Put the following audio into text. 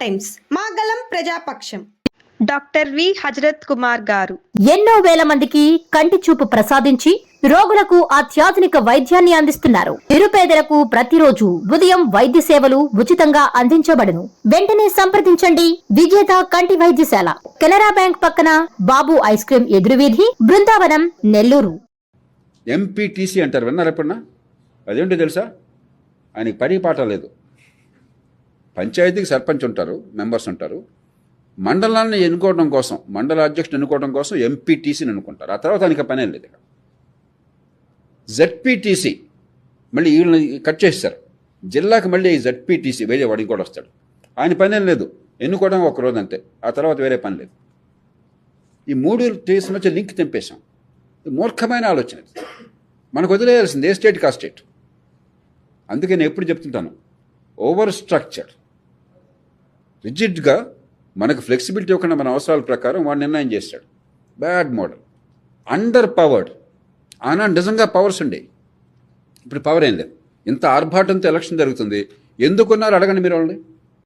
Times మా గలం Prajapaksham. Doctor V Hazrat Kumar గారు. ఎన్నో వేల మందికి కంటి చూపు ప్రసాదించి రోగులకు అత్యాధునిక వైద్యాన్ని అందిస్తున్నారు. నిరుపేదలకు ప్రతిరోజు ఉదయం వైద్య సేవలు ఉచితంగా అందించబడును. వెంటనే సంప్రదించండి. విజేత కంటి వైద్యశాల. కెనరా బ్యాంక్ పక్కన బాబు ఐస్ క్రీం ఎదురువీధి బృందావనం నెల్లూరు. ఎంపీటీసీ అంటారు విన్నారు ఎప్పుడన్నా? అదేంటో తెలుసా? ఆయనకి పని పాట లేదు. పంచాయతీకి సర్పంచ్ ఉంటారు మెంబర్స్ ఉంటారు. మండలాన్ని ఎన్నుకోవడం కోసం మండల అధ్యక్షుడు ఎన్నుకోవడం కోసం ఎంపీటీసీని ఎన్నుకుంటారు. ఆ తర్వాత ఆయనకి పనే లేదు ఇక్కడ జెడ్పీటీసీ మళ్ళీ వీళ్ళని కట్ చేస్తారు జిల్లాకి మళ్ళీ ఈ జడ్పీటీసీ వేరే వాడికి కూడా వస్తాడు. ఆయన పనేం లేదు. ఎన్నుకోవడం ఒక రోజు అంతే. ఆ తర్వాత వేరే పని లేదు. ఈ మూడు చేసిన మధ్య లింక్ తెంపేశాం. మూర్ఖమైన ఆలోచన మనకు వదిలేయాల్సింది ఏ స్టేట్కి ఆ స్టేట్. అందుకే నేను ఎప్పుడు చెప్తుంటాను. ఓవర్ స్ట్రక్చర్ రిజిడ్గా మనకు ఫ్లెక్సిబిలిటీ ఇవ్వకుండా మన అవసరాల ప్రకారం వాడు నిర్ణయం చేస్తాడు. Bad model. Under powered. ఆనాడు నిజంగా పవర్స్ ఉండే. ఇప్పుడు పవర్ ఏం లేదు. ఇంత ఆర్భాటంతో ఎలక్షన్ జరుగుతుంది. ఎందుకున్నారు అడగండి మీరు వాళ్ళని?